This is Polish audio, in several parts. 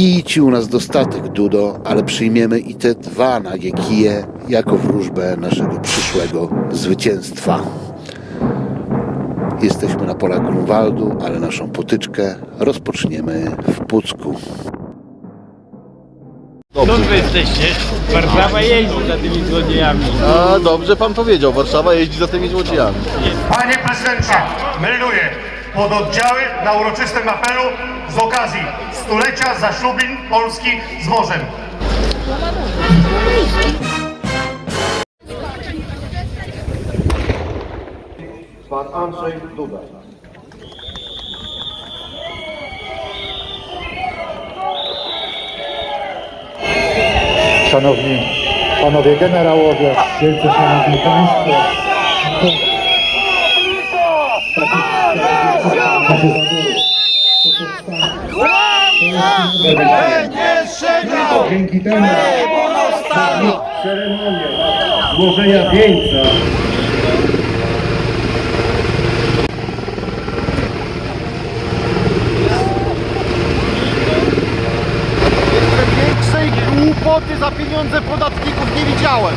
Kij ci u nas dostatek, Dudo, ale przyjmiemy i te dwa nagie kije jako wróżbę naszego przyszłego zwycięstwa. Jesteśmy na polach Grunwaldu, ale naszą potyczkę rozpoczniemy w Pucku. Skąd wy jesteście? Warszawa jeździ za tymi złodziejami. A dobrze pan powiedział, Warszawa jeździ za tymi złodziejami. Panie prezydencie, melduję pododdziały na uroczystym apelu z okazji stulecia zaślubin Polski z morzem. Pan Andrzej Duda. Szanowni Panowie Generałowie, wielce Szanowni Państwo. Dzięki temu ceremonię złożenia wieńca Większej głupoty za pieniądze podatników nie widziałem.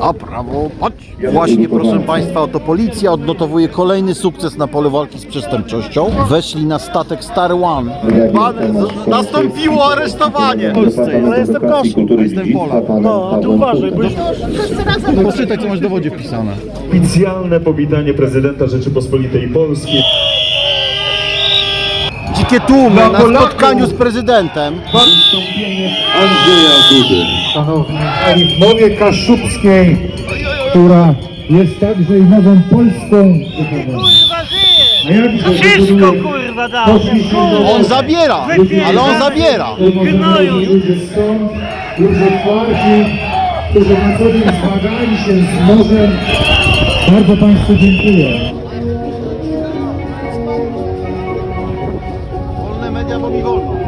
A prawo, chodź. Właśnie, proszę Państwa, oto policja odnotowuje kolejny sukces na polu walki z przestępczością. Weszli na statek Star One. Pan, z, nastąpiło aresztowanie. Ale jestem Kaszub, jestem Polak. No, a ty uważaj, bo Poczytaj, co masz w dowodzie wpisane. Oficjalne powitanie prezydenta Rzeczypospolitej Polskiej. dzikie tłumy na spotkaniu z prezydentem. Andrzeja Dudy. Szanowni, w mowie kaszubskiej, która jest także i nową Polską. A ja widzę, Wszystko kurwa da poszliśmy On zabiera, ale on zabiera. Gnoju. Ludzie stąd, ludzie którzy na co dzień zmagali się z morzem. Bardzo Państwu dziękuję. Wolne media, bo mi wolno.